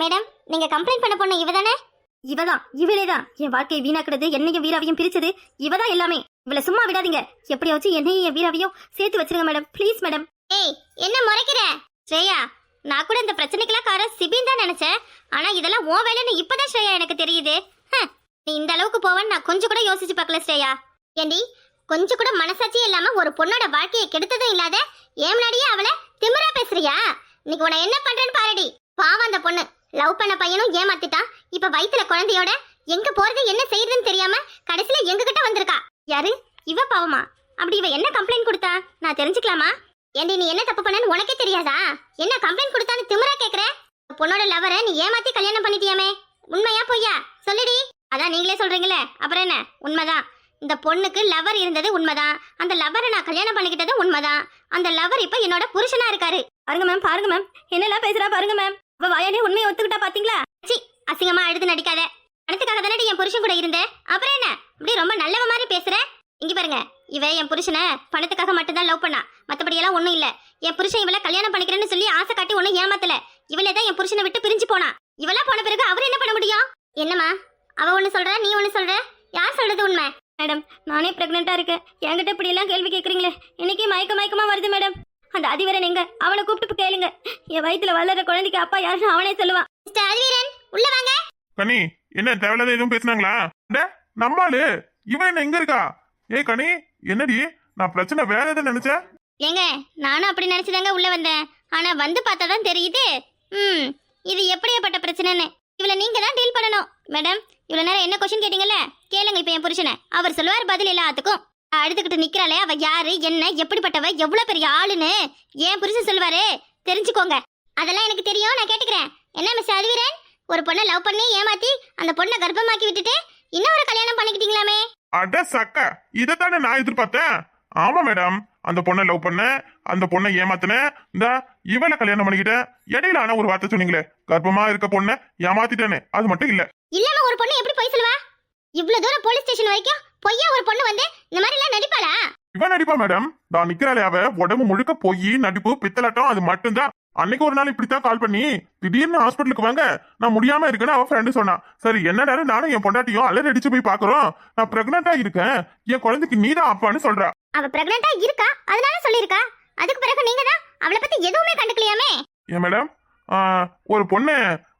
Madam நீங்க complaint பண்ண பொண்ணு இவ தானே இவதான் இவளே தான் என் வாழ்க்கையை வீணாக்குறது என்னையும் வீராவையும் பிரிச்சது இவதான் எல்லாமே. இவளை சும்மா விடாதீங்க. எப்படியாச்சும் என்னையும் என் வீராவையும் சேர்த்து வச்சிருங்க மேடம். Please madam. ஏய் என்ன முறைக்கிற? ஸ்ரேயா நான் கூட இந்த பிரச்சனைக்கெல்லாம் காரணம் சிபின் தான் நினைச்சேன். ஆனா இதெல்லாம் உன் வேலைன்னு இப்பதான் ஸ்ரேயா எனக்கு தெரியுது. நீ இந்த அளவுக்கு போவன்னு நான் கொஞ்சம் கூட யோசிச்சு பார்க்கல ஸ்ரேயா. ஏண்டி கொஞ்சம் கூட மனசாட்சியே இல்லாம ஒரு பொண்ணோட வாழ்க்கையை கெடுத்ததும் இல்லாத ஏன் முன்னாடியே அவளை திமிரா பேசுறியா? இன்னைக்கு உன்னை என்ன பண்றேன்னு பாருடி. பாவம் அந்த பொண்ணு. லவ் பண்ண பையனும் ஏமாத்திட்டான் இப்ப வயித்துல குழந்தையோட எங்க போறது என்ன செய்யறதுன்னு தெரியாம கடைசியில எங்க கிட்ட வந்திருக்கா? யாரு? இவ பாவமா? அப்படி இவ என்ன கம்ப்ளைண்ட் கொடுத்தா? நான் தெரிஞ்சுக்கலாமா? ஏண்டி நீ என்ன தப்பு பண்ணனு உனக்கே தெரியாதா? என்ன கம்ப்ளைண்ட் கொடுத்தான்னு திமிரா கேக்குற? பொண்ணோட லவரை நீ ஏமாத்தி கல்யாணம் பண்ணிட்டியாமே? உண்மையா பொய்யா? சொல்லுடி. அதான் நீங்களே சொல்றீங்களே அப்புறம் என்ன? உண்மைதான். இந்த பொண்ணுக்கு லவர் இருந்தது உண்மைதான். அந்த லவரை நான் கல்யாணம் பண்ணிக்கிட்டது உண்மைதான். அந்த லவர் இப்ப என்னோட புருஷனா இருக்காரு. பாருங்க மேம் பாருங்க மேம் என்னெல்லாம் பேசுறா பாருங்க மேம் அவ வாயானே உண்மையை ஒத்துக்கிட்டா பாத்தீங்களா? சி அசிங்கமா அழுது நடிக்காத. பணத்துக்காக தானே என் புருஷன் கூட இருந்தேன் அப்புறம் என்ன? இப்படி ரொம்ப நல்லவ மாதிரி பேசுற? இங்க பாருங்க இவ என் புருஷனை பணத்துக்காக மட்டும்தான் லவ் பண்ணா. மத்தபடி எல்லாம் ஒண்ணும் இல்ல. என் புருஷன் இவளை கல்யாணம் பண்ணிக்கிறேன்னு சொல்லி ஆசை காட்டி ஒண்ணும் ஏமாத்தல. இவளே தான் என் புருஷனை விட்டு பிரிஞ்சு போனா. இவளா போன பிறகு அவர் என்ன பண்ண முடியும்? என்னம்மா அவ ஒண்ணு சொல்ற நீ ஒண்ணு சொல்ற? யார் சொல்றது உண்மை? மேடம் நானே பிரெக்னெண்டா இருக்கேன். என்கிட்ட இப்படி எல்லாம் கேள்வி கேக்குறீங்களே. இன்னைக்கு மயக்க மயக்கமா வருது மேடம். அந்த அதிவரன் எங்க? அவனை கூப்பிட்டு கேளுங்க. என் வயித்துல வளர்ற குழந்தைக்கு அப்பா யாருன்னு அவனே சொல்லுவான். மிஸ்டர் அதிவீரன் உள்ள வாங்க. கனி என்ன தேவையில்லாத எதுவும் பேசுனாங்களா? அட, நம்மாளு இவன் என்ன எங்க இருக்கா? ஏய் கனி என்னடி? நான் பிரச்சனை வேற எதுவும் நினைச்சேன் ஏங்க நானும் அப்படி நினைச்சுதாங்க உள்ள வந்தேன். ஆனா வந்து பார்த்தா தான் தெரியுது. ம் இது எப்படியாப்பட்ட பிரச்சனைன்னு. இவள நீங்க தான் டீல் பண்ணணும். மேடம் இவ்வளவு நேரம் என்ன கொஸ்டின் கேட்டீங்கல்ல? கேளுங்க இப்ப என் புருஷனை. அவர் சொல்லுவார் பதில் எல்லாத்துக்கும். அழுதுகிட்டு நிக்கிறாளே அவ யாரு என்ன எப்படிப்பட்டவ எவ்வளவு பெரிய ஆளுன்னு? ஏன் புருஷன் சொல்லுவாரு தெரிஞ்சுக்கோங்க. அதெல்லாம் எனக்கு தெரியும் நான் கேட்டுக்கிறேன். என்ன மிஸ் அதுவீரன் ஒரு பொண்ணை லவ் பண்ணி ஏமாத்தி அந்த பொண்ணை கர்ப்பமாக்கி விட்டுட்டு இன்னொரு கல்யாணம் பண்ணிக்கிட்டீங்களாமே? அட சக்க இதைத்தானே நான் எதிர்பார்த்தேன். ஆமா மேடம் அந்த பொண்ணை லவ் பண்ண அந்த பொண்ணை ஏமாத்தினேன் இந்த இவளை கல்யாணம் பண்ணிக்கிட்டேன் இடையில ஆனா ஒரு வார்த்தை சொன்னீங்களே கர்ப்பமா இருக்க பொண்ணை ஏமாத்திட்டேன்னு. அது மட்டும் இல்ல. இல்லாம ஒரு பொண்ணு எப்படி போய் சொல்லுவா? இவ்வளவு தூரம் போலீஸ் ஸ்டேஷன் வரைக்கும் பொய்யா ஒரு பொண்ணு வந்து இந்த மாதிரி எல்லாம் நடிப்பாளா? இவன் நடிப்பா மேடம் நான் நிக்கிறாளே அவ. உடம்பு முழுக்க பொய் நடிப்பு பித்தலாட்டம் அது மட்டும்தான். அன்னைக்கு ஒரு நாள் இப்படித்தான் கால் பண்ணி திடீர்னு ஹாஸ்பிட்டலுக்கு வாங்க. நான் முடியாம இருக்கேன்னு அவ ஃப்ரெண்டு சொன்னா. சரி என்னடா நானும் என் பொண்டாட்டியும் அலறி அடிச்சு போய் பாக்குறோம் நான் பிரெக்னண்டா இருக்கேன். என் குழந்தைக்கு நீதான் அப்பான்னு சொல்றா. அவ பிரெக்னண்டா இருக்கா? அதனால சொல்லிருக்கா அதுக்கு பிறகு நீங்க தான் அவளை பத்தி எதுவுமே கண்டுக்கலையாமே? ஏன் மேடம் ஒரு பொண்ணு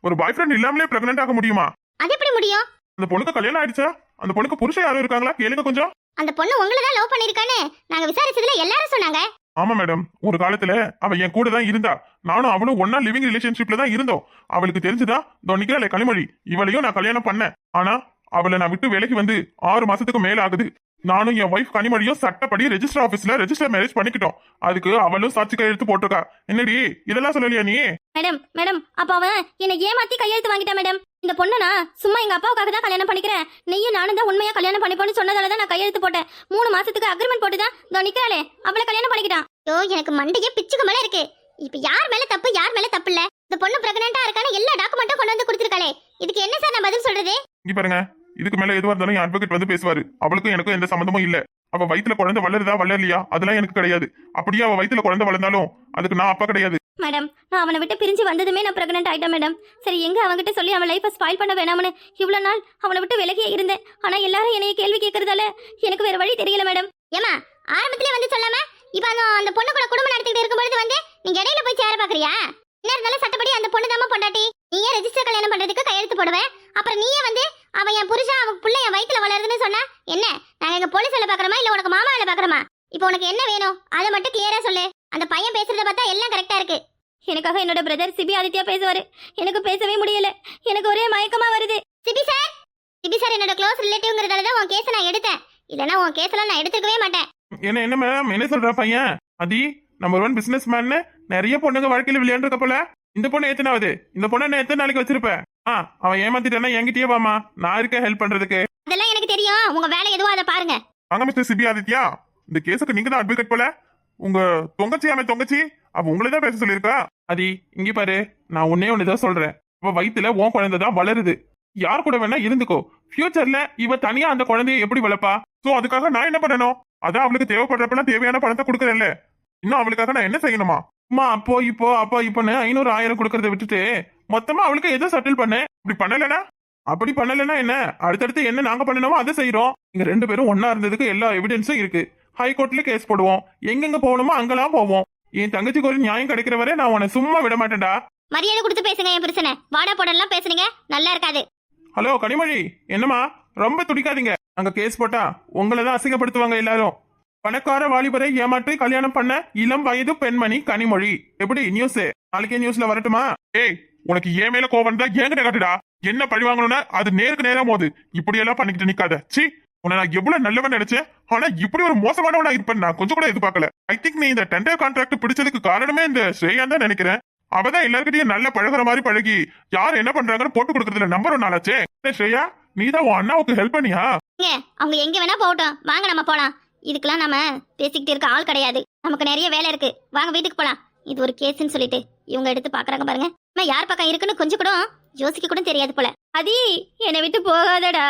ஒரு பாய் ஃப்ரெண்ட் இல்லாமலே பிரெக்னென்ட் ஆக முடியுமா? அது எப்படி முடியும்? அந்த பொண்ணுக்கு கல்யாணம் ஆயிடுச்சா? அந்த பொண்ணுக்கு புருஷன் யாரும் இருக்காங்களா? கேளுங்க கொஞ்சம். அந்த பொண்ணு உங்களை தான் லவ் பண்ணிருக்கான்னு நாங்க விசாரிச்சதுல எல்லாரும் சொன்னாங்க. ஆமா மேடம் ஒரு காலத்துல அவ என் கூட தான் இருந்தா. நானும் அவளும் ஒன்னா லிவிங் ரிலேஷன்ஷிப்ல தான் இருந்தோம். அவளுக்கு தெரிஞ்சுதா? இதோ நிக்கிறாளே கனிமொழி. இவளையும் நான் கல்யாணம் பண்ணேன். ஆனா அவளை நான் விட்டு வேலைக்கு வந்து ஆறு மாசத்துக்கு மேல ஆகுது நானும் என் ஒய்ஃப் கனிமொழியும் சட்டப்படி ரெஜிஸ்டர் ஆபீஸ்ல ரெஜிஸ்டர் மேரேஜ் பண்ணிக்கிட்டோம். அதுக்கு அவளும் சாட்சி கையெழுத்து போட்டிருக்கா. என்னடி இதெல்லாம் சொல்லலையா நீ? மேடம் மேடம் அப்ப அவன் என்னை ஏமாத்தி கையெழுத்து வாங்கிட்டான் மேடம் இந்த பொண்ணை நான் சும்மா எங்க அப்பாவுக்காக தான் கல்யாணம் பண்ணிக்கிறேன். நெய்யும் நானும் தான் உண்மையா கல்யாணம் பண்ணிப்போன்னு சொன்னதால தான் நான் கையெழுத்து போட்டேன். மூணு மாசத்துக்கு அக்ரிமெண்ட் போட்டு தான் இதோ நிக்கிறாளே. அவளை கல்யாணம் பண்ணிக்கிட்டான். ஐயோ எனக்கு மண்டையே பிச்சுக்கு மேல இருக்கு. இப்ப யார் மேல தப்பு யார் மேல தப்பு இல்ல? இந்த பொண்ணு பிரெக்னண்டா இருக்கான்னு எல்லா டாக்குமெண்ட்டும் கொண்டு வந்து கொடுத்துருக்காளே. இதுக்கு என்ன சார் நான் பதில் சொல்றது? இங்க பாருங்க. இதுக்கு மேல எதுவா இருந்தாலும் என் அட்வொகேட் வந்து பேசுவாரு. அவளுக்கும் எனக்கும் எந்த சம்மந்தமும் இல்ல. அவ வயித்துல குழந்தை வளருதா வளரலையா? அதெல்லாம் எனக்கு கிடையாது. அப்படியே அவ வயித்துல குழந்தை வளர்ந்தாலும் அதுக்கு நான் அப்பா கிடையாது. மேடம் நான் அவனை விட்டு பிரிஞ்சு வந்ததுமே நான் பிரெக்னென்ட் ஆயிட்டேன் மேடம். சரி எங்க அவன்கிட்ட சொல்லி அவன் லைஃபை ஸ்பாயில் பண்ண வேணாம்னு இவ்வளவு நாள் அவனை விட்டு விலகியே இருந்தேன். ஆனா எல்லாரும் என்னைய கேள்வி கேட்கறதால எனக்கு வேற வழி தெரியல மேடம். ஏமா ஆரம்பத்திலே வந்து சொல்லாம இப்ப அந்த அந்த பொண்ணு கூட குடும்பம் நடத்திட்டு இருக்கும்பொழுது வந்து நீங்க இடையில போய் சேர பாக்குறியா? என்ன இருந்தாலும் சட்டப்படி அந்த பொண்ணு தாமா பொண்டாட்டி. நீயே ரெஜிஸ்டர் கல்யாணம் பண்றதுக்கு கையெழுத்து போடுவேன் அப்புறம் நீயே வந்து அவன் என் புருஷன் அவன் பிள்ளை என் வயிற்றுல வளருதுன்னு சொன்னா என்ன? நாங்க எங்க போலீஸ் வேலை பாக்குறோமா? இல்ல உனக்கு மாமா வேலை பாக்குறோமா? இப்போ உனக்கு என்ன வேணும்? அதை மட்டும் கிளியரா சொல்லு. அந்த பையன் பேசுறத பார்த்தா எல்லாம் கரெக்டா இருக்கு. எனக்காக என்னோட பிரதர் சிபி ஆதித்யா பேசுவாரு. எனக்கு பேசவே முடியல. எனக்கு ஒரே மயக்கமா வருது. சிபி சார் சிபி சார் என்னோட க்ளோஸ் ரிலேட்டிவ்ங்கிறதால தான் உன் கேஸை நான் எடுத்தேன். இல்லனா உன் கேஸ்லாம் நான் எடுத்துக்கவே மாட்டேன். என்ன என்ன மேம் என்ன சொல்ற பையன்? அதி நம்பர் ஒன் பிசினஸ் மேன் நிறைய பொண்ணுங்க வாழ்க்கையில விளையாண்டுருக்க போல. இந்த பொண்ணு எத்தனாவது இந்த பொண்ணு நான் எத்தனை நாளைக்கு வச்சிருப்ப ஆ அவன் ஏமாத்திட்டானா என்கிட்டயே வாமா நான் இருக்கேன் ஹெல்ப் பண்றதுக்கு. அதெல்லாம் எனக்கு தெரியும். உங்க வேலை எதுவோ அதை பாருங்க. வாங்க மிஸ்டர் சிபி ஆதித்யா. இந்த கேஸுக்கு நீங்க தான் அட்வொகேட் போல. உங்க தொங்கச்சி அவன் தொங்கச்சி அவ உங்களை தான் பேச சொல்லியிருக்கா. அதி இங்க பாரு. நான் ஒன்னே ஒண்ணுதான் சொல்றேன். அவ வயித்துல உன் குழந்தை தான் வளருது. யார் கூட வேணா இருந்துக்கோ. ஃபியூச்சர்ல இவ தனியா அந்த குழந்தைய எப்படி வளர்ப்பா? சோ அதுக்காக நான் என்ன பண்ணணும்? அதான் அவளுக்கு தேவைப்படுறப்ப தேவையான பணத்தை கொடுக்கறேன்ல. இன்னும் அவளுக்காக நான் என்ன செய்யணுமா? அம்மா அப்போ இப்போ அப்போ இப்போன்னு ஐநூறு ஆயிரம் கொடுக்கறத விட்டுட்டு மொத்தமா அவளுக்கு எதை செட்டில் பண்ணேன் அப்படி பண்ணலனா அப்படி பண்ணலனா என்ன? அடுத்தடுத்து என்ன நாங்க பண்ணணுமோ அதை செய்றோம். இங்க ரெண்டு பேரும் ஒண்ணா இருந்ததுக்கு எல்லா எவிடன்ஸும் இருக்கு. ஹைகோர்ட்ல கேஸ் போடுவோம். எங்கெங்க போகணுமோ அங்கெல்லாம் போவோம். என் தங்கச்சிக்கு ஒரு நியாயம் கிடைக்கிற வரை நான் உன்னை சும்மா விட மாட்டேன்டா. மரியாதை கொடுத்து பேசுங்க என் பிரச்சனை வாடா போடலாம் பேசுனீங்க. நல்லா இருக்காது. ஹலோ கனிமொழி. என்னம்மா? ரொம்ப துடிக்காதீங்க. அங்க கேஸ் போட்டா உங்களை தான் அசிங்கப்படுத்துவாங்க எல்லாரும். பணக்கார வாலிபரை ஏமாற்றி கல்யாணம் பண்ண இளம் வயது பெண்மணி கனிமொழி. எப்படி? நியூஸ் நாளைக்கே நியூஸ்ல வரட்டுமா? ஏய் உனக்கு ஏன் மேல கோவம் தான் ஏங்கிட்ட காட்டுடா. என்ன பழி வாங்கணும்னா அது நேருக்கு நேரா போகுது இப்படி எல்லாம் பண்ணிக்கிட்டு நிக்காத. சி உன்னை நான் எவ்வளவு நல்லவன் நினைச்சேன் ஆனா இப்படி ஒரு மோசமானவனா இருப்பேன் நான் கொஞ்சம் கூட எதிர்பார்க்கல. ஐ திங்க் நீ இந்த டெண்டர் கான்ட்ராக்ட் பிடிச்சதுக்கு காரணமே இந்த ஸ்ரேயான் தான் நினைக்கிறேன். அவதான் எல்லாருக்கிட்டையும் நல்ல பழகுற மாதிரி பழகி யார் என்ன பண்றாங்கன்னு போட்டு கொடுக்கறதுல நம்பர் ஒன் ஆளாச்சே. ஸ்ரேயா நீ தான் உன் அண்ணாவுக்கு ஹெல்ப் பண்ணியா? அவங்க எங்க வேணா போகட்டும். வாங்க நம்ம போலாம். இதுக்கெல்லாம் நம்ம பேசிக்கிட்டு இருக்க ஆள் கிடையாது. நமக்கு நிறைய வேலை இருக்கு. வாங்க வீட்டுக்கு போலாம். இது ஒரு கேஸ்ன்னு சொல்லிட்டு இவங்க எடுத்து பாக்குறாங்க பாருங்க. அம்மா, யார் பக்கம் இருக்குன்னு கொஞ்சம் கூட யோசிக்க கூட தெரியாது போல. அதி என்னை விட்டு போகாதடா.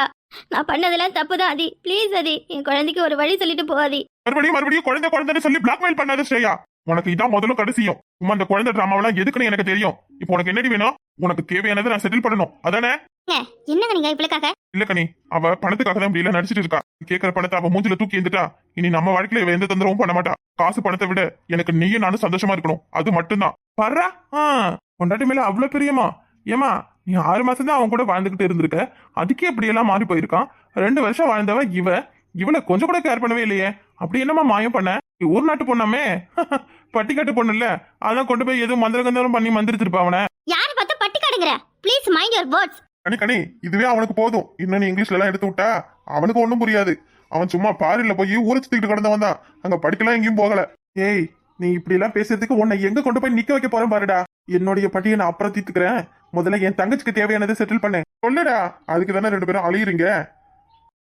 நான் பண்ணதெல்லாம் தப்பு தான் அதி. ப்ளீஸ் அதி என் குழந்தைக்கு ஒரு வழி சொல்லிட்டு போகாதி மறுபடியும் மறுபடியும் குழந்தை குழந்தைன்னு சொல்லி பிளாக்மெயில் பண்ணாத ஸ்ரேயா. உனக்கு இதான் முதல்ல கடைசியும். உமா அந்த குழந்தை டிராமாவெல்லாம் எதுக்குன்னு எனக்கு தெரியும். இப்போ உனக்கு என்னடி வேணும்? உனக்கு தேவையானதை நான் செட்டில் பண்ணணும். அதானே? என்னங்க நீங்க இவளுக்காக? இல்ல கனி அவ பணத்துக்காக தான் இப்படி நடிச்சிட்டு இருக்கா. கேட்கற பணத்தை அவ மூஞ்சில தூக்கி இருந்துட்டா இனி நம்ம வாழ்க்கையில இவ எந்த தொந்தரவும் பண்ண மாட்டா. காசு பணத்தை விட எனக்கு நீயும் நானும் சந்தோஷமா இருக்கணும். அது மட்டும்தான். பர்றா? பொண்டாட்டி மேல அவ்வளவு பிரியமா? ஏமா நீ ஆறு மாசம் தான் அவன் கூட வாழ்ந்துகிட்டு இருந்திருக்க. அதுக்கே இப்படி எல்லாம் மாறி போயிருக்கான். ரெண்டு வருஷம் வாழ்ந்தவ இவ. இவளை கொஞ்சம் கூட கேர் பண்ணவே இல்லையே. அப்படி என்னமா மாயம் பண்ண? ஊர் நாட்டு பொண்ணாமே. பட்டிக்காட்டு பொண்ணு இல்ல. அதான் கொண்டு போய் எதுவும் மந்திர கந்தரம் பண்ணி மந்திரிச்சிருப்பா அவனை. யாரை பார்த்து பட்டி காடுங்கிற please mind your words Kani Kani இதுவே அவனுக்கு போதும். இன்னும் நீ இங்கிலீஷ்ல எல்லாம் எடுத்து விட்டா அவனுக்கு ஒண்ணும் புரியாது. அவன் சும்மா பாரில போய் ஊரை சுத்திக்கிட்டு கிடந்தவன் தான் அங்க படிக்கலாம் எங்கேயும் போகல. ஏய் நீ இப்படி எல்லாம் பேசுறதுக்கு உன்னை எங்க கொண்டு போய் நிக்க வைக்க போறேன் பாருடா. என்னுடைய பட்டியை நான் அப்புறம் தீர்த்துக்கிறேன். முதல்ல என் தங்கச்சிக்கு தேவையானதை செட்டில் பண்ணு. சொல்லுடா. அதுக்கு தானே ரெண்டு பேரும் அழியுறீங்க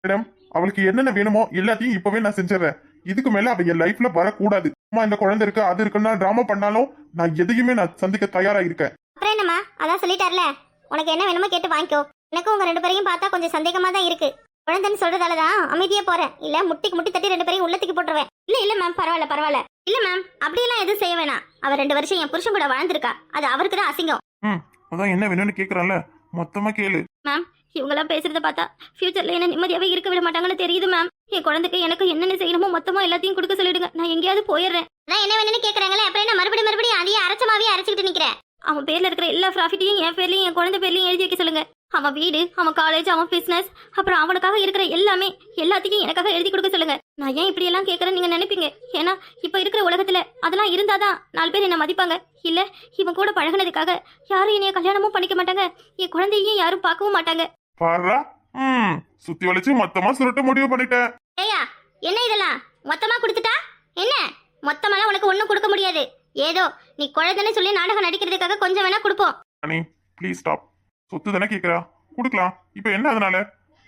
மேடம் அவளுக்கு என்னென்ன வேணுமோ எல்லாத்தையும் இப்பவே நான் செஞ்சிடறேன். இதுக்கு மேல அவ என் லைஃப்ல வரக்கூடாது. அம்மா இந்த குழந்தை இருக்கு அது இருக்குன்னா டிராமா பண்ணாலும் நான் எதையுமே நான் சந்திக்க தயாரா இருக்கேன் அப்புறம் என்னம்மா? அதான் சொல்லிட்டார்ல. உனக்கு என்ன வேணுமோ கேட்டு வாங்கிக்கோ. எனக்கும் உங்க ரெண்டு பேரையும் பார்த்தா கொஞ்சம் சந்தேகமா தான் இருக்கு. குழந்தைன்னு சொல்றதால தான் அமைதியா போறேன். இல்ல முட்டிக்கு முட்டி தட்டி ரெண்டு பேரையும் உள்ளத்துக்கு போட்டுருவேன். இல்ல இல்ல மேம் பரவாயில்ல பரவாயில்ல. இல்ல மேம் அப்படியெல்லாம் எதுவும் செய்ய வேணாம். அவ ரெண்டு வருஷம் என் புருஷன் கூட வாழ்ந்திருக்கா. அது அவருக்கு தான் அசிங்கம். ம் அதான் என்ன வேணும்னு கேக்குறான்ல. மொத்தமா கேளு. இவங்கெல்லாம் பேசுறத பார்த்தா ஃபியூச்சர்ல என்ன நிம்மதியாவே இருக்க விட மாட்டாங்கன்னு தெரியுது மேம் என் குழந்தைக்கு எனக்கு என்னென்ன செய்யணுமோ மொத்தமா எல்லாத்தையும் கொடுக்க சொல்லிடுங்க. நான் எங்கேயாவது போயிடுறேன். அதான் என்ன வேணும்னு கேக்குறாங்களே அப்புறம் என்ன மறுபடியும் மறுபடியும் அதையே அரைச்சமாவே அரைச்சிக்கிட்டு நிக்கிறேன் அவன் பேர்ல இருக்கிற எல்லா ப்ராஃபிட்டையும் என் பேர்லயும் என் குழந்தை பேர்லயும் எழுதி வைக்க சொல்லுங்க. அவன் வீடு அவன் காலேஜ் அவன் பிசினஸ் அப்புறம் அவனுக்காக இருக்கிற எல்லாமே எல்லாத்தையும் எனக்காக எழுதி கொடுக்க சொல்லுங்க. நான் ஏன் இப்படி எல்லாம் கேட்கறேன்னு நீங்க நினைப்பீங்க? ஏன்னா இப்ப இருக்கிற உலகத்துல அதெல்லாம் இருந்தாதான் நாலு பேர் என்ன மதிப்பாங்க. இல்ல இவன் கூட பழகுனதுக்காக யாரும் என்னைய கல்யாணமும் பண்ணிக்க மாட்டாங்க. என் குழந்தையும் யாரும் பார்க்கவும் மாட்டாங்க. பாருடா ம் சுத்தி வளைச்சு மொத்தமா சுருட்ட முடிவு பண்ணிட்டேன். ஏயா என்ன இதெல்லாம்? மொத்தமா கொடுத்துட்டா? என்ன? மொத்தமெல்லாம் உனக்கு ஒண்ணும் கொடுக்க முடியாது. ஏதோ நீ குழந்தைன்னு சொல்லி நாடகம் நடிக்கிறதுக்காக கொஞ்சம் வேணா கொடுப்போம். அனி ப்ளீஸ் ஸ்டாப் சொத்து தானே கேக்குறா? கொடுக்கலாம். இப்போ என்ன அதனால?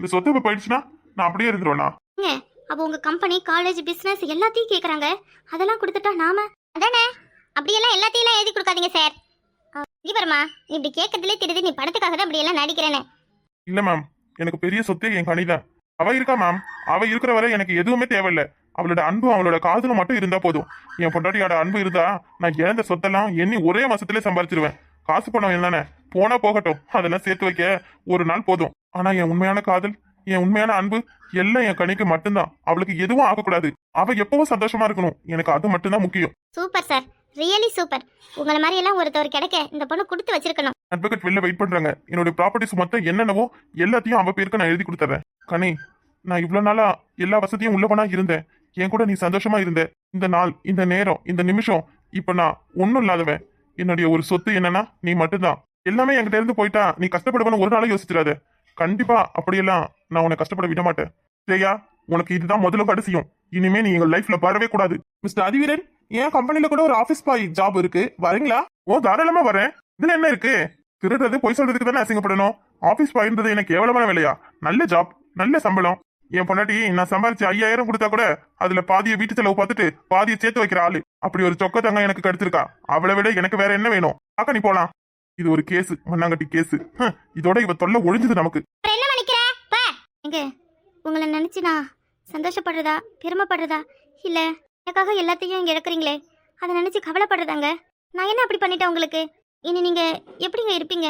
இந்த சொத்து இப்ப போயிடுச்சுன்னா நான் அப்படியே இருந்துருவேனா ஏங்க அப்போ உங்க கம்பெனி காலேஜ் பிசினஸ் எல்லாத்தையும் கேக்குறாங்க. அதெல்லாம் கொடுத்துட்டா நாம? அதானே? அப்படியெல்லாம் எல்லாத்தையும் எழுதி கொடுக்காதீங்க சார் இங்க பாருமா நீ இப்படி கேட்கறதுலே தெரியுது. நீ படத்துக்காக தான் இப்படி எல்லாம் நடிக்கிறேன்னு. இல்ல மேம் எனக்கு பெரிய சொத்தே என் கனிதான். அவ இருக்கா மேம் அவ இருக்கிற வரை எனக்கு எதுவுமே தேவையில்ல. அவளோட அன்பும் அவளோட காதலும் மட்டும் இருந்தா போதும். என் பொண்டாட்டியோட அன்பு இருந்தா நான் இழந்த சொத்தெல்லாம் எண்ணி ஒரே மாசத்துல சம்பாரிச்சிருவேன். காசு பணம் என்னதானே போனா போகட்டும். அதெல்லாம் சேர்த்து வைக்க ஒரு நாள் போதும். ஆனா என் உண்மையான காதல் என் உண்மையான அன்பு எல்லாம் என் கணிக்கு மட்டும்தான். அவளுக்கு எதுவும் ஆகக்கூடாது. அவ எப்பவும் சந்தோஷமா இருக்கணும். எனக்கு அது மட்டும்தான் முக்கியம். சூப்பர் சார் ரியலி சூப்பர் உங்களை மாதிரி எல்லாம் ஒருத்தவர் கிடைக்க இந்த பொண்ணு கொடுத்து வச்சிருக்கணும். அட்வொகேட் வெளில வெயிட் பண்றாங்க. என்னோட ப்ராப்பர்ட்டிஸ் மொத்தம் என்னென்னவோ எல்லாத்தையும் அவ பேருக்கு நான் எழுதி கொடுத்துறேன். கனி நான் இவ்வளவு நாளா எல்லா வசதியும் உள்ளவனா இருந்தேன். என் கூட நீ சந்தோஷமா இருந்த இந்த நாள் இந்த நேரம் இந்த நிமிஷம் இப்ப நான் ஒன்னும் இல்லாதவன். என்னுடைய ஒரு சொத்து என்னன்னா நீ மட்டும்தான். எல்லாமே என்கிட்ட இருந்து போயிட்டா நீ கஷ்டப்படுவனு ஒரு நாளும் யோசிச்சிடாத. கண்டிப்பா அப்படியெல்லாம் நான் உன்னை கஷ்டப்பட விட மாட்டேன். சரியா உனக்கு இதுதான் முதல்ல கடைசியும் இனிமே நீ எங்க லைஃப்ல வரவே கூடாது. மிஸ்டர் அதிவீரன் என் கம்பெனில கூட ஒரு ஆபீஸ் பாய் ஜாப் இருக்கு. வரீங்களா? ஓ தாராளமா வரேன். இதுல என்ன இருக்கு? திருடுறது பொய் சொல்றதுக்கு தானே அசிங்கப்படணும். ஆபீஸ் பாயின்றது எனக்கு கேவலமான வேலையா? நல்ல ஜாப் நல்ல சம்பளம். என் பொண்டாட்டி நான் சம்பாரிச்சு ஐயாயிரம் கொடுத்தா கூட அதுல பாதியை வீட்டு செலவு பார்த்துட்டு பாதியை சேர்த்து வைக்கிற ஆளு. அப்படி ஒரு சொக்க தங்க எனக்கு கிடைச்சிருக்கா. அவளை விட எனக்கு வேற என்ன வேணும்? பாக்க நீ போலாம். இது ஒரு கேஸ் மண்ணாங்கட்டி கேஸ். இதோட இவ தொல்லை ஒழிஞ்சது நமக்கு. உங்களை நினைச்சு நான் சந்தோஷப்படுறதா பெருமைப்படுறதா? இல்ல எனக்காக எல்லாத்தையும் இங்க இழக்கிறீங்களே. அதை நினைச்சு கவலைப்படுறதாங்க? நான் என்ன அப்படி பண்ணிட்டேன் உங்களுக்கு? இனி நீங்க எப்படிங்க இருப்பீங்க?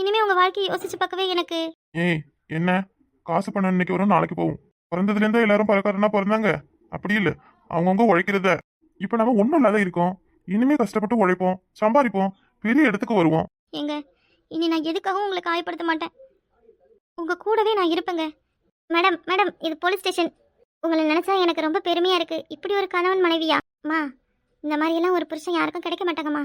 இனிமே உங்க வாழ்க்கையை யோசிச்சு பார்க்கவே எனக்கு ஏய் என்ன? காசு பணம் இன்னைக்கு வரும் நாளைக்கு போகும். பிறந்ததுலேருந்தே எல்லாரும் பணக்காரனா பிறந்தாங்க. அப்படி இல்லை. அவங்கவுங்க உழைக்கிறத. இப்போ நம்ம ஒன்றும் இல்லாத இருக்கோம். இனிமே கஷ்டப்பட்டு உழைப்போம் சம்பாதிப்போம் பெரிய இடத்துக்கு வருவோம். ஏங்க இனி நான் எதுக்காகவும் உங்களை காயப்படுத்த மாட்டேன். உங்க கூடவே நான் இருப்பேங்க. மேடம் மேடம் இது போலீஸ் ஸ்டேஷன். உங்களை நினைச்சா எனக்கு ரொம்ப பெருமையா இருக்கு. இப்படி ஒரு கணவன் மனைவியா? மா இந்த மாதிரி எல்லாம் ஒரு புருஷன் யாருக்கும் கிடைக்க மாட்டாங்கம்மா.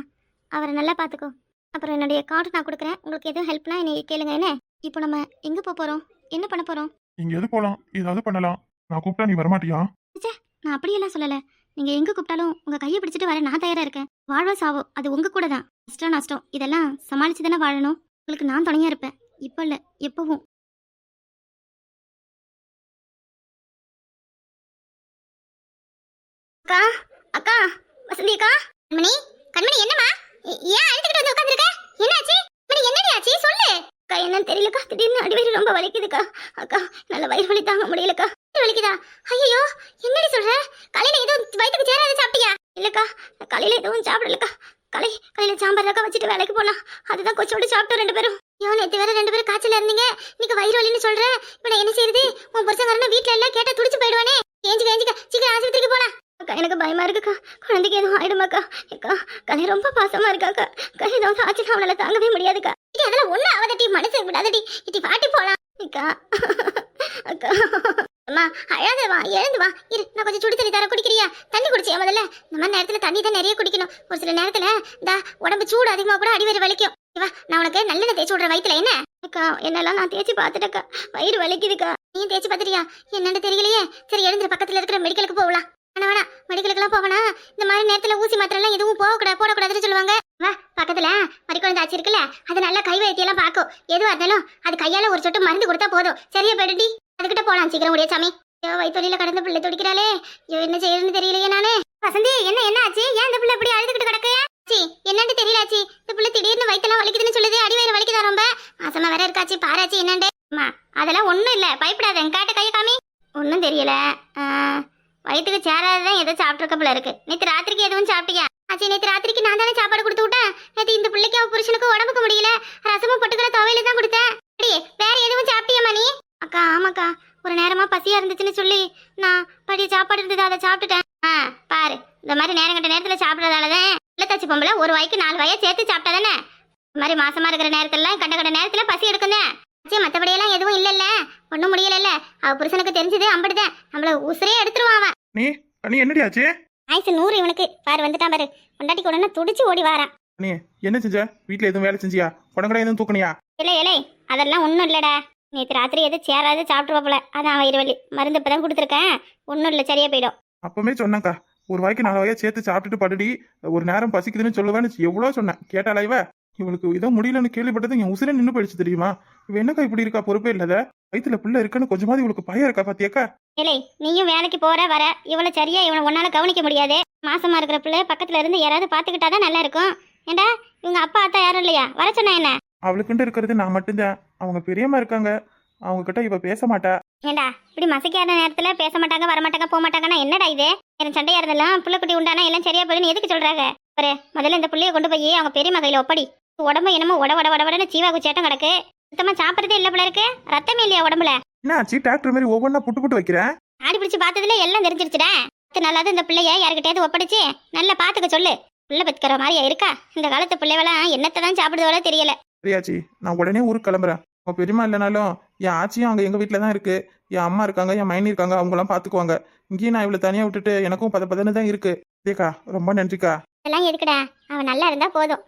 அவரை நல்லா பார்த்துக்கோ அப்புறம் என்னுடைய கார்டு நான் கொடுக்குறேன். உங்களுக்கு எதுவும் ஹெல்ப்னா என்னை கேளுங்க என்ன? இப்போ நம்ம எங்கே போக போகிறோம் என்ன பண்ண போறோம்? இங்க எது போலாம்? ஏதாவது பண்ணலாம். நான் கூப்பிட்டா நீ வரமாட்டியா? நான் அப்படியெல்லாம் சொல்லல. நீங்க எங்க கூப்பிட்டாலும் உங்க கையை பிடிச்சிட்டு வர நான் தயாரா இருக்கேன். வாழ்வோ சாவோ அது உங்க கூட தான். கஷ்டம் நஷ்டம் இதெல்லாம் சமாளிச்சு தானே வாழணும். உங்களுக்கு நான் துணையா இருப்பேன். இப்போ இல்ல எப்பவும். அக்கா அக்கா வசந்தி அக்கா. கண்மணி கண்மணி என்னம்மா? ஏ- ஏன் அழுதுகிட்டு வந்து உட்காந்துருக்க என்னாச்சு? மணி என்னடி ஆச்சு? சொல்லு. அக்கா என்னன்னு தெரியலக்கா. திடீர்னு அடிவயிறு ரொம்ப வலிக்குதுக்கா. அக்கா நல்ல வயிறு வலி தாங்க முடியலக்கா. வலிக்குதா? ஐயோ என்னடி சொல்ற? காலையில எதுவும் வயிற்றுக்கு சேராத சாப்பிட்டியா? இல்லக்கா காலையில எதுவும் சாப்பிடலக்கா. காலை காலையில சாம்பார் தாக்கா வச்சுட்டு வேலைக்கு போனா அதுதான் கொச்சோடு சாப்பிட்டோம் ரெண்டு பேரும். ஐயோ நேற்று வேற ரெண்டு பேரும் காய்ச்சல இருந்தீங்க. இன்னைக்கு வயிறு வலின்னு சொல்றேன் இப்போ நான் என்ன செய்யுது உன் புருஷங்காரன வீட்டுல எல்லாம் கேட்டா துடிச்சு போயிடுவானே. ஏஞ்சிக்க ஏஞ்சிக்க சீக்கிரம் ஆஸ்பத்திரிக்கு போலாம். அக்கா எனக்கு பயமா இருக்குக்கா. குழந்தைக்கு எதுவும் ஆயிடுமாக்கா. அக்கா கலை ரொம்ப பாசமா இருக்காக்கா. கலை ஏதாவது ஆச்சுன்னா அவனால தாங்கவே முடியாதுக்கா. இது அதெல்லாம் ஒன்றும் ஆகாதட்டி மனசு விடாதடி. இட்டி பாட்டி போலாம். அக்கா. அக்கா. அம்மா அழாத வா எழுந்து வா. இரு நான் கொஞ்சம் சுடு தண்ணி தர குடிக்கிறியா? தண்ணி குடிச்சியா முதல்ல? இந்த மாதிரி நேரத்துல தண்ணி தான் நிறைய குடிக்கணும். ஒரு சில நேரத்துல இந்த உடம்பு சூடு அதிகமா கூட அடிவேறு வலிக்கும். இவா நான் உனக்கு நல்லெண்ணெய் தேய்ச்சி விடுற வயிற்றுல என்ன? அக்கா என்னெல்லாம் நான் தேய்ச்சி பார்த்துட்டேக்கா வயிறு வலிக்குதுக்கா. நீ தேய்ச்சி பார்த்துட்டியா? என்னன்னு தெரியலையே. சரி எழுந்துரு பக்கத்துல இருக்கிற மெடிக்கலுக்கு போகலாம். வேணா வேணா மெடிக்கலுக்குலாம் போவனா இந்த மாதிரி நேரத்துல ஊசி மாத்திரை எல்லாம் எதுவும் போகக்கூடாது போடக்கூடாதுன்னு சொல்லுவாங்க. வா பக்கத்துல மறிக்குழந்தை ஆச்சு இருக்குல்ல அது நல்லா கை வைத்தியெல்லாம் பார்க்கும். எதுவா இருந்தாலும் அது கையால ஒரு சொட்டு மருந்து கொடுத்தா போதும். சரியா போயிடுடி. அதுக்கிட்ட போலாம் சீக்கிரம் உடைய சாமி. ஐயோ வயிற்றுல கடந்த பிள்ளை துடிக்கிறாளே. ஐயோ என்ன செய்யறதுன்னு தெரியலையே நானு. வசந்தி என்ன என்ன ஆச்சு? ஏன் இந்த பிள்ளை இப்படி அழுதுகிட்டு கிடக்கு? ஆச்சி என்னன்னு தெரியல ஆச்சி இந்த பிள்ளை திடீர்னு வயித்தெல்லாம் வலிக்குதுன்னு சொல்லுது அடிவயிறு வலிக்குதா ரொம்ப? மாசமா வேற இருக்காச்சு பாராச்சி என்னண்டே? அம்மா அதெல்லாம் ஒன்றும் இல்ல பயப்படாத காட்ட கையை காமி. ஒன்றும் தெரியல. ஆ, வயிற்றுக்கு சேராததான் ஏதோ சாப்பிட்ருக்க போல இருக்கு. நேற்று ராத்திரிக்கு எதுவும் சாப்பிட்டியா? ஆச்சு நேற்று ராத்திரிக்கு நான் தானே சாப்பாடு கொடுத்து விட்டேன். நேற்று இந்த பிள்ளைக்கு அவ புருஷனுக்கு உடம்புக்கு முடியல. ரசமும் பொட்டுக்கிற துவையில தான் கொடுத்தேன். அடி வேற எதுவும் சாப்பிட்டியம்மா நீ? அக்கா ஆமாக்கா. ஒரு நேரமா பசியா இருந்துச்சுன்னு சொல்லி நான் படி சாப்பாடு இருந்தது அதை சாப்பிட்டுட்டேன். ஆ பாரு இந்த மாதிரி நேரம் கட்ட நேரத்துல இல்லை தச்சு பொம்பளை ஒரு வாய்க்கு நாலு வாயா சேர்த்து சாப்பிட்டா தானே? இந்த மாதிரி மாசமா இருக்கிற நேரத்துலலாம் கண்ட கண்ட நேரத்துல பசி எடுக்குந்தேன் ஆச்சு மத்தபடியெல்லாம் எதுவும் இல்லல்ல. ஒன்றும் முடியலல்ல. அவ புருஷனுக்கு தெரிஞ்சது அம்படுதான். நம்மள உசுரே எடுத்துருவான் அவன். நீ நீ என்னடி ஆச்சு? ஆயுசு நூறு இவனுக்கு. பாரு வந்துட்டான் பாரு. பொண்டாட்டி உடனே துடிச்சு ஓடி வாரான் நீ என்ன செஞ்ச? வீட்ல எதுவும் வேலை செஞ்சியா? குடங்கடை எதுவும் தூக்குனியா? இல்லை இலை அதெல்லாம் ஒன்றும் இல்லைடா. நேற்று ராத்திரி எதுவும் சேராது சாப்பிட்ருவா போல. அதான் வயிறு வலி மருந்து இப்போ தான் கொடுத்துருக்கேன். ஒன்றும் இல்லை சரியா போயிடும். அப்பவே சொன்னேன்க்கா ஒரு வாய்க்கு நாலு வாயா சேர்த்து சாப்பிட்டுட்டு படுடி. ஒரு நேரம் பசிக்குதுன்னு சொல்லுவேன்னு எவ்வளோ சொன்னேன். கேட்டாளா இவ? இவளுக்கு இதோ முடியலன்னு கேள்விப்பட்டது என் உசிரே நின்று போயிடுச்சு தெரியுமா? இவ என்னக்கா இப்படி இருக்கா? பொறுப்பே இல்லாத. வயித்துல பிள்ளை இருக்குன்னு கொஞ்சமாவது இவளுக்கு பயம் இருக்கா பாத்தியாக்கா? இல்லை நீயும் வேலைக்கு போற வர. இவ்வளோ சரியா இவனை உன்னால கவனிக்க முடியாது. மாசமா இருக்கிற பிள்ளை பக்கத்துல இருந்து யாராவது பார்த்துக்கிட்டா தான் நல்லா இருக்கும். ஏண்டா இவங்க அப்பா அத்தா யாரும் இல்லையா? வர சொன்னா என்ன? அவளுக்குண்டு இருக்கிறது நான் மட்டும்தான். அவங்க பெரியம்மா இருக்காங்க. அவங்க கிட்ட இவ பேச மாட்டா. ஏண்டா இப்படி மசக்காத நேரத்துல பேச மாட்டாங்க வர மாட்டாங்க போக மாட்டாங்கன்னா என்னடா இது? எனக்கு சண்டையா இருந்தாலும் புள்ள குட்டி உண்டானா எல்லாம் சரியா போயிடுன்னு எதுக்கு சொல்றாங்க? ஒரு முதல்ல இந்த புள்ளைய கொண்டு போய் அவங்க பெரியம்மா கையில ஒப்படி. உடம்பு என்னமோ உட உட உட உடனே சீவாக்கு சேட்டம் கிடக்கு. சுத்தமா சாப்பிடுறதே இல்ல போல இருக்கு. ரத்தமே இல்லையா உடம்புல? என்ன ஆச்சு டிராக்டர் மாதிரி ஒவ்வொன்றா புட்டு புட்டு வைக்கிறேன் ஆடி பிடிச்சு பார்த்ததுல எல்லாம் தெரிஞ்சிருச்சுடா. பத்து நாளாவது இந்த பிள்ளைய யாருக்கிட்டயாவது ஒப்படைச்சு நல்லா பாத்துக்க சொல்லு. புள்ள பெத்துக்கிற மாதிரியா இருக்கா? இந்த காலத்து பிள்ளைவெல்லாம் என்னத்தை தான் சாப்பிடுதோட தெரியல. சரியாச்சி நான் உடனே ஊருக்கு கிளம்புறேன். உன் பெரியம்மா இல்லைனாலும் என் ஆச்சியும் அங்கே எங்கள் வீட்டில் தான் இருக்கு. என் அம்மா இருக்காங்க என் மைனி இருக்காங்க அவங்களாம் பார்த்துக்குவாங்க இங்கேயும் நான் இவ்வளோ தனியாக விட்டுட்டு எனக்கும் பத பதன்னு தான் இருக்கு. சரிக்கா ரொம்ப நன்றிக்கா. இதெல்லாம் எதுக்குடா? அவன் நல்லா இருந்தா போதும்.